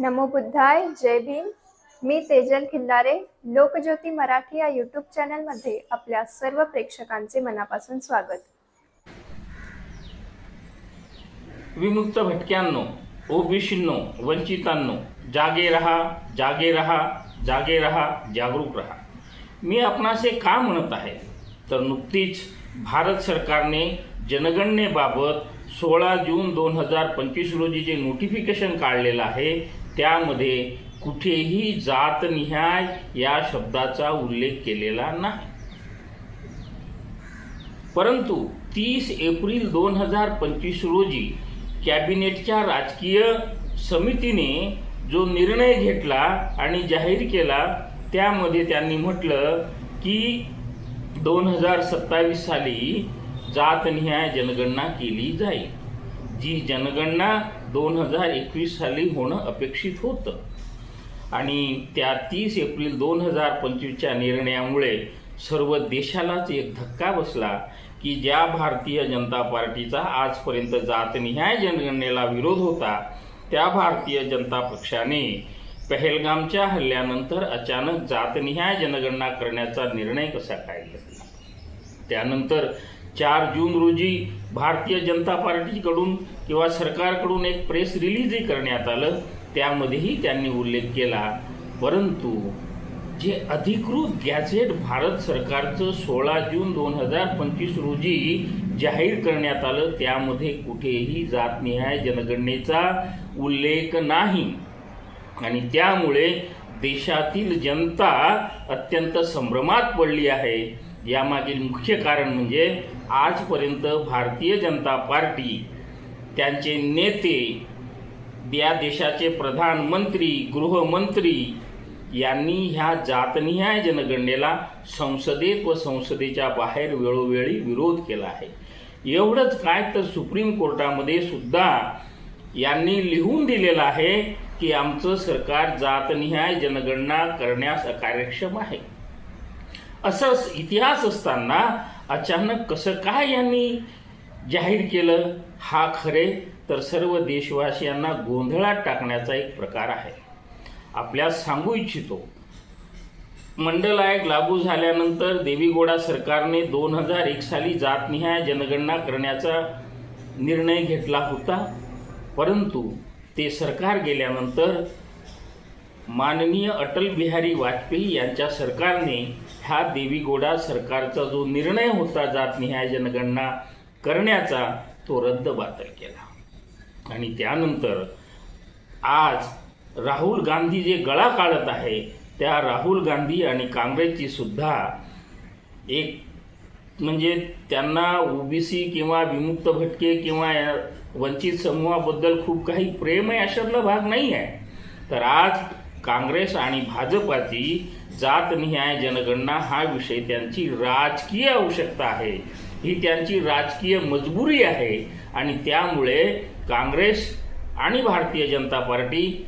नमो बुद्धाय जय भीम. मी तेजल खिल्लारे लोकज्योती मराठी या यूट्यूब चॅनलमध्ये आपल्या सर्व प्रेक्षकांचे मनापासून स्वागत. विमुक्त भटक्यांनो ओबीसींनो वंचितांनो जागे रहा जागे रहा जागे रहा जागरूक रहा. मी आपणासे का म्हणत आहे? तर नुकतीच भारत सरकारने जनगणनेबाबत सोळा जून दोन हजार पंचवीस रोजी जे नोटिफिकेशन काढलेलं आहे त्यामध्ये कुठेही जातनिहाय या शब्दाचा उल्लेख केलेला नाही. परंतु तीस एप्रिल दोन हजार पंचवीस रोजी कॅबिनेटच्या राजकीय समितीने जो निर्णय घेतला आणि जाहीर केला त्यामध्ये त्यांनी म्हटलं की दोन हजार सत्तावीस साली जातनिहाय जनगणना केली जाईल. जी जनगणना दोन हजार एकवीस साली होणं अपेक्षित होतं. आणि त्या तीस एप्रिल दोन हजार पंचवीसच्या निर्णयामुळे सर्व देशालाच एक धक्का बसला की ज्या भारतीय जनता पार्टीचा आजपर्यंत जातनिहाय जनगणनेला विरोध होता त्या भारतीय जनता पक्षाने पहलगामच्या हल्ल्यानंतर अचानक जातनिहाय जनगणना करण्याचा निर्णय कसा काय घेतला त्यानंतर चार जून रोजी भारतीय जनता पार्टीकडून किंवा सरकारकडून एक प्रेस रिलीजही करण्यात आलं त्यामध्येही त्यांनी उल्लेख केला. परंतु जे अधिकृत गॅझेट भारत सरकारचं सोळा जून दोन हजार पंचवीस रोजी जाहीर करण्यात आलं त्यामध्ये कुठेही जातनिहाय जनगणनेचा उल्लेख नाही. आणि त्यामुळे देशातील जनता अत्यंत संभ्रमात पडली आहे. यामागील मुख्य कारण म्हणजे आजपर्यंत भारतीय जनता पार्टी त्यांचे नेते या देशाचे प्रधानमंत्री गृहमंत्री यांनी ह्या जातनिहाय जनगणनेला संसदेत व संसदेच्या बाहेर वेळोवेळी विरोध केला आहे. एवढंच काय तर सुप्रीम कोर्टामध्ये सुद्धा यांनी लिहून दिलेलं आहे की आमचं सरकार जातनिहाय जनगणना करण्यास अकार्यक्षम आहे. असं इतिहास असताना अचानक कसं काय यांनी जाहीर केलं हा खरे तर सर्व देशवासियांना गोंधळात टाकण्याचा एक प्रकार आहे. आपल्यास सांगू इच्छितो मंडल आयोग लागू झाल्यानंतर देवीगोडा सरकारने दोन हजार एक साली जातनिहाय जनगणना करण्याचा निर्णय घेतला होता परंतु ते सरकार गेल्यानंतर माननीय अटल बिहारी वाजपेयी यांच्या सरकारने ह्या देवीगोडा सरकारचा जो निर्णय होता जातनिहाय जनगणना करण्याचा तो रद्द बातल केला. आणि त्यानंतर आज राहुल गांधी जे गळा काढत आहे त्या राहुल गांधी आणि काँग्रेसची सुद्धा एक म्हणजे त्यांना ओबीसी किंवा विमुक्त भटके किंवा या वंचित समूहाबद्दल खूप काही प्रेम आहे अशातला भाग नाही आहे तर आज काँग्रेस आणि भाजपाची जातनिहाय जनगणना हा विषय त्यांची राजकीय आवश्यकता आहे. ही त्यांची राजकीय मजबुरी आहे आणि त्यामुळे काँग्रेस आणि भारतीय जनता पार्टी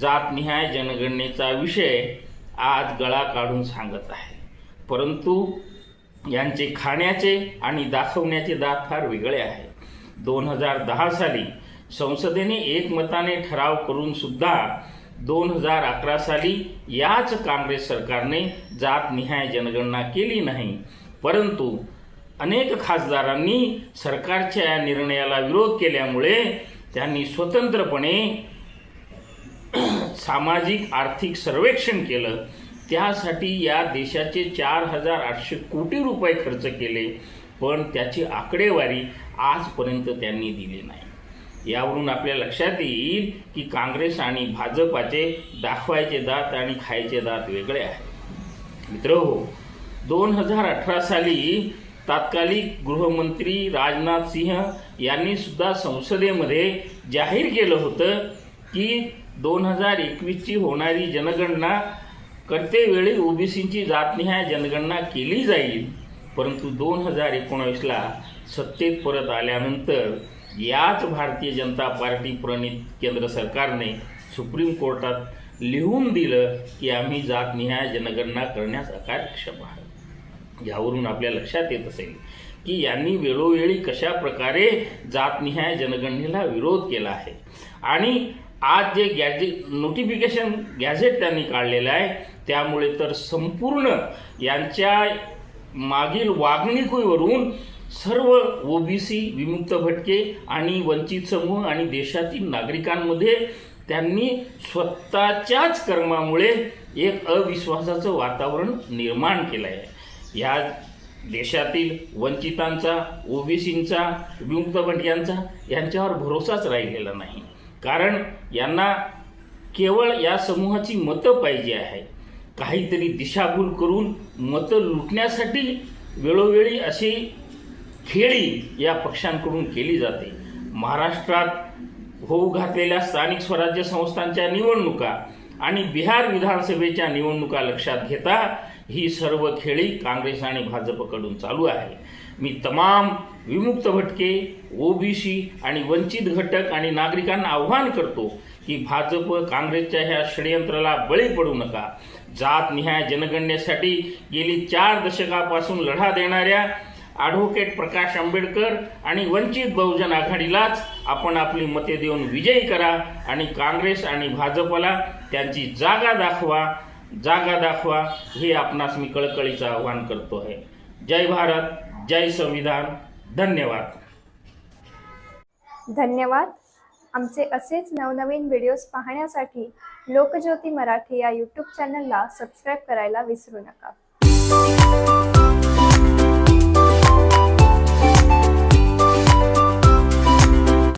जातनिहाय जनगणनेचा विषय आज गळा काढून सांगत आहे. परंतु यांचे खाण्याचे आणि दाखवण्याचे दात फार वेगळे आहे. दोन हजार दहा साली संसदेने एकमताने ठराव करून सुद्धा दोन हजार अकरा साली याच काँग्रेस सरकारने जातनिहाय जनगणना केली नाही. परंतु अनेक खासदारांनी सरकारच्या या निर्णयाला विरोध केल्यामुळे त्यांनी स्वतंत्रपणे सामाजिक आर्थिक सर्वेक्षण केलं. त्यासाठी या देशाचे चार हजार आठशे कोटी रुपये खर्च केले. पण त्याची आकडेवारी आजपर्यंत त्यांनी दिली नाही. यावरून आपल्या लक्षात येईल की काँग्रेस आणि भाजपाचे दाखवायचे दात आणि खायचे दात वेगळे आहेत. मित्र हो दोन हजार अठरा साली तात्कालिक गृहमंत्री राजनाथ सिंह यांनी सुद्धा संसदेमध्ये जाहीर केलं होतं की दोन हजार एकवीसची होणारी जनगणना करतेवेळी ओबीसींची जातनिहाय जनगणना केली जाईल. परंतु दोन हजार एकोणावीसला सत्तेत परत आल्यानंतर याच भारतीय जनता पार्टी प्रणित केंद्र सरकारने सुप्रीम कोर्टात लिहून दिलं की आम्ही जातनिहाय जनगणना करण्यास अकार्यक्षम आहे यावरून आपल्या लक्षात येत असेल की यांनी वेळोवेळी कशा प्रकारे जातनिहाय जनगणनेला विरोध केला आहे. आणि आज जे गॅजेट नोटिफिकेशन गॅझेट त्यांनी काढलेलं आहे त्यामुळे तर संपूर्ण यांच्या मागील वागणुकीवरून सर्व ओबीसी विमुक्त भटके आणि वंचित समूह आणि देशातील नागरिकांमध्ये त्यांनी स्वतःच्याच कर्मामुळे एक अविश्वासाचं वातावरण निर्माण केलं आहे या देशातील वंचितांचा ओबीसींचा विमुक्त भटक्यांचा यांच्यावर भरोसाच राहिलेला नाही. कारण यांना केवळ या समूहाची मतं पाहिजे आहे काहीतरी दिशाभूल करून मतं लुटण्यासाठी वेळोवेळी अशी खेळी या पक्षांकडून केली जाते. महाराष्ट्रात होऊ घातलेल्या स्थानिक स्वराज्य संस्थांच्या निवडणुका आणि बिहार विधानसभेच्या निवडणुका लक्षात घेता ही सर्व खेळी काँग्रेस आणि भाजपकडून चालू आहे. मी तमाम विमुक्त भटके ओबीसी आणि वंचित घटक आणि नागरिकांना आव्हान करतो की भाजप काँग्रेसच्या ह्या षडयंत्राला बळी पडू नका. जात निहाय जनगणनेसाठी गेली चार दशकापासून लढा देणाऱ्या ॲडव्होकेट प्रकाश आंबेडकर आणि वंचित बहुजन आघाडीलाच आपण आपली मते देऊन विजयी करा आणि काँग्रेस आणि भाजपला त्यांची जागा दाखवा जागा दाखवा हे आपणास मी कळकळीचं आव्हान करतो आहे. जय भारत जय संविधान. धन्यवाद. धन्यवाद. आमचे असेच नवनवीन व्हिडिओज पाहण्यासाठी लोकज्योती मराठी या यूट्यूब चॅनलला सबस्क्राईब करायला विसरू नका.